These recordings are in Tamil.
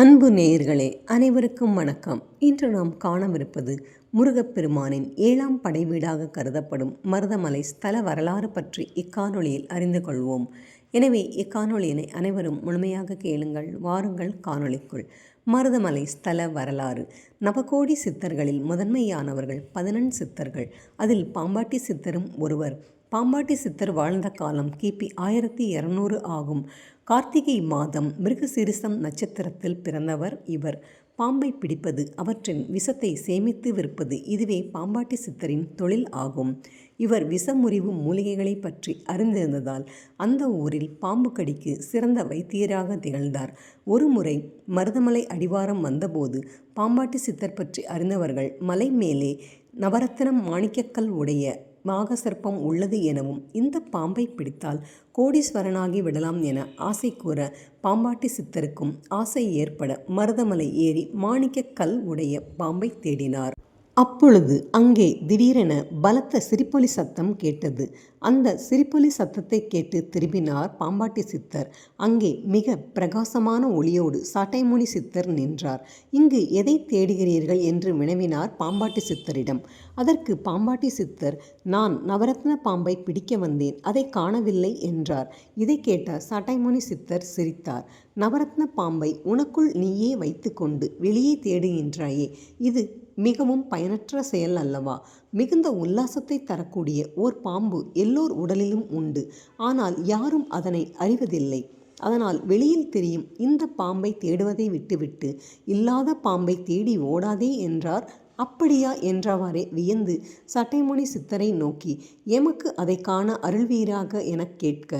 அன்பு நேயர்களே அனைவருக்கும் வணக்கம். இன்று நாம் காணவிருப்பது முருகப்பெருமானின் ஏழாம் படை வீடாக கருதப்படும் மருதமலை ஸ்தல வரலாறு பற்றி இக்காணொளியில் அறிந்து கொள்வோம். எனவே இக்காணொளியினை அனைவரும் முழுமையாக கேளுங்கள் வாருங்கள் காணொளிக்குள். மருதமலை ஸ்தல வரலாறு. நவகோடி சித்தர்களில் முதன்மையானவர்கள் பதினெண் சித்தர்கள். அதில் பாம்பாட்டி சித்தரும் ஒருவர். பாம்பாட்டி சித்தர் வாழ்ந்த காலம் கிபி ஆயிரத்தி இரநூறு ஆகும். கார்த்திகை மாதம் மிருகசிரிசம் நட்சத்திரத்தில் பிறந்தவர் இவர். பாம்பை பிடிப்பது அவற்றின் விஷத்தை சேமித்து விற்பது இதுவே பாம்பாட்டி சித்தரின் தொழில் ஆகும். இவர் விஷமுறிவு மூலிகைகளை பற்றி அறிந்திருந்ததால் அந்த ஊரில் பாம்பு கடிக்கு சிறந்த வைத்தியராக திகழ்ந்தார். ஒருமுறை மருதமலை அடிவாரம் வந்தபோது பாம்பாட்டி சித்தர் பற்றி அறிந்தவர்கள் மலை மேலே நவரத்தினம் மாணிக்கக்கல் உடைய நாகசர்ப்பம் உள்ளது எனவும் இந்த பாம்பை பிடித்தால் கோடீஸ்வரனாகி விடலாம் என ஆசை கூற பாம்பாட்டி சித்தருக்கும் ஆசை ஏற்பட மருதமலை ஏறி மாணிக்க கல் உடைய பாம்பை தேடினார். அப்பொழுது அங்கே திடீரென பலத்த சிரிப்பொலி சத்தம் கேட்டது. அந்த சிரிப்பொலி சத்தத்தை கேட்டு திரும்பினார் பாம்பாட்டி சித்தர். அங்கே மிக பிரகாசமான ஒளியோடு சாட்டைமுனி சித்தர் நின்றார். இங்கு எதை தேடுகிறீர்கள் என்று வினவினார் பாம்பாட்டி சித்தரிடம். அதற்கு பாம்பாட்டி சித்தர் நான் நவரத்ன பாம்பை பிடிக்க வந்தேன் அதை காணவில்லை என்றார். இதை கேட்ட சாட்டைமுனி சித்தர் சிரித்தார். நவரத்ன பாம்பை உனக்குள் நீயே வைத்துக்கொண்டு வெளியே தேடுகின்றாயே இது மிகவும் பயனற்ற செயல் அல்லவா? மிகுந்த உல்லாசத்தை தரக்கூடிய ஓர் பாம்பு எல்லோர் உடலிலும் உண்டு. ஆனால் யாரும் அதனை அறிவதில்லை. அதனால் வெளியில் தெரியும் இந்த பாம்பை தேடுவதை விட்டுவிட்டு இல்லாத பாம்பை தேடி ஓடாதே என்றார். அப்படியா என்றவாறே வியந்து சட்டைமுனி சித்தரை நோக்கி எமக்கு அதை காண அருள்வீராக எனக் கேட்க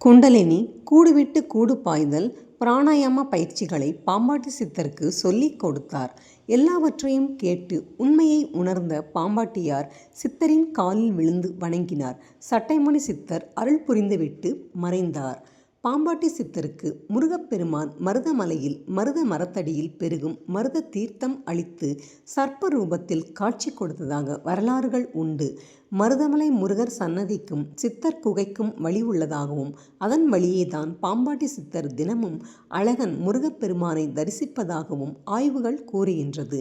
குண்டலினி கூடுவிட்டு கூடு பாய்தல் பிராணாயாம பயிற்சிகளை பாம்பாட்டி சித்தருக்கு சொல்லிக் கொடுத்தார். எல்லாவற்றையும் கேட்டு உண்மையை உணர்ந்த பாம்பாட்டியார் சித்தரின் காலில் விழுந்து வணங்கினார். சட்டைமணி சித்தர் அருள் புரிந்துவிட்டு மறைந்தார். பாம்பாட்டி சித்தருக்கு முருகப்பெருமான் மருதமலையில் மருத மரத்தடியில் பெருகும் மருத தீர்த்தம் அளித்து சர்ப்ப ரூபத்தில் காட்சி கொடுத்ததாக வரலாறுகள் உண்டு. மருதமலை முருகர் சன்னதிக்கும் சித்தர் குகைக்கும் வழி உள்ளதாகவும் அதன் வழியேதான் பாம்பாட்டி சித்தர் தினமும் அழகன் முருகப்பெருமானை தரிசிப்பதாகவும் ஆய்வுகள் கூறுகின்றது.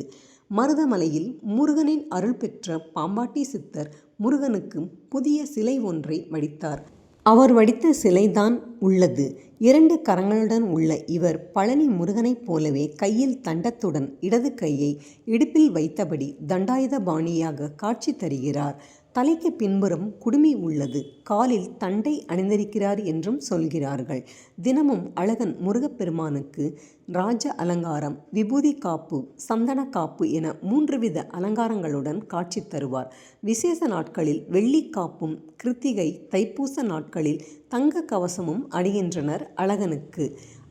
மருதமலையில் முருகனின் அருள் பெற்ற பாம்பாட்டி சித்தர் முருகனுக்கு புதிய சிலை ஒன்றை வடித்தார். அவர் வடித்த சிலைதான் உள்ளது. இரண்டு கரங்களுடன் உள்ள இவர் பழனி முருகனைப் போலவே கையில் தண்டத்துடன் இடது கையை இடுப்பில் வைத்தபடி தண்டாயுத பாணியாக காட்சி தருகிறார். தலைக்கு பின்புறம் குடுமி உள்ளது. காலில் தண்டை அணிந்திருக்கிறார் என்றும் சொல்கிறார்கள். தினமும் அழகன் முருகப்பெருமானுக்கு ராஜ அலங்காரம் விபூதி காப்பு சந்தன காப்பு என மூன்று வித அலங்காரங்களுடன் காட்சி தருவார். விசேஷ நாட்களில் வெள்ளி காப்பும் கிருத்திகை தைப்பூச நாட்களில் தங்க கவசமும் அணிகின்றனர் அழகனுக்கு.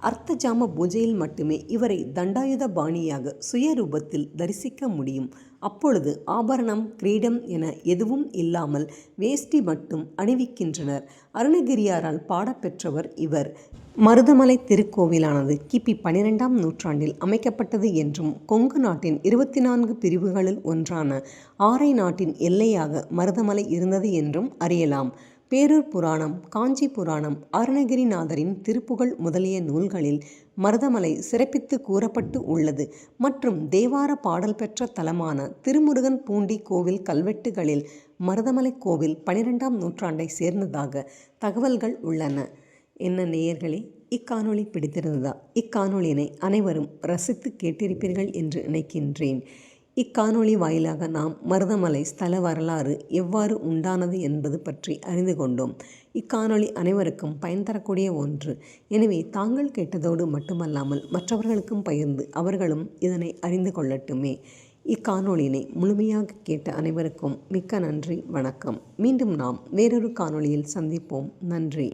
அர்த்தஜாம பூஜையில் மட்டுமே இவரை தண்டாயுத பாணியாக சுயரூபத்தில் தரிசிக்க முடியும். அப்பொழுது ஆபரணம் கிரீடம் என எதுவும் இல்லாமல் வேஷ்டி மட்டும் அணிவிக்கின்றனர். அருணகிரியாரால் பாடப்பெற்றவர் இவர். மருதமலை திருக்கோவிலானது கிபி பனிரெண்டாம் நூற்றாண்டில் அமைக்கப்பட்டது என்றும் கொங்கு நாட்டின் இருபத்தி நான்கு பிரிவுகளில் ஒன்றான ஆரை நாட்டின் எல்லையாக மருதமலை இருந்தது என்றும் அறியலாம். பேரூர் புராணம் காஞ்சி புராணம் அருணகிரிநாதரின் திருப்புகழ் முதலிய நூல்களில் மருதமலை சிறப்பித்து கூறப்பட்டு உள்ளது மற்றும் தேவார பாடல் பெற்ற தலமான திருமுருகன் பூண்டி கோவில் கல்வெட்டுகளில் மருதமலை கோவில் பனிரெண்டாம் நூற்றாண்டை சேர்ந்ததாக தகவல்கள் உள்ளன. என்ன நேயர்களே இக்காணொளி பிடித்திருந்ததா? இக்காணொளியினை அனைவரும் ரசித்து கேட்டிருப்பீர்கள் என்று நினைக்கின்றேன். இக்காணொளி வாயிலாக நாம் மருதமலை ஸ்தல வரலாறு எவ்வாறு உண்டானது என்பது பற்றி அறிந்து கொண்டோம். இக்காணொளி அனைவருக்கும் பயன் தரக்கூடிய ஒன்று. எனவே தாங்கள் கேட்டதோடு மட்டுமல்லாமல் மற்றவர்களுக்கும் பகிர்ந்து அவர்களும் இதனை அறிந்து கொள்ளட்டுமே. இக்காணொளியினை முழுமையாக கேட்ட அனைவருக்கும் மிக்க நன்றி வணக்கம். மீண்டும் நாம் வேறொரு காணொளியில் சந்திப்போம். நன்றி.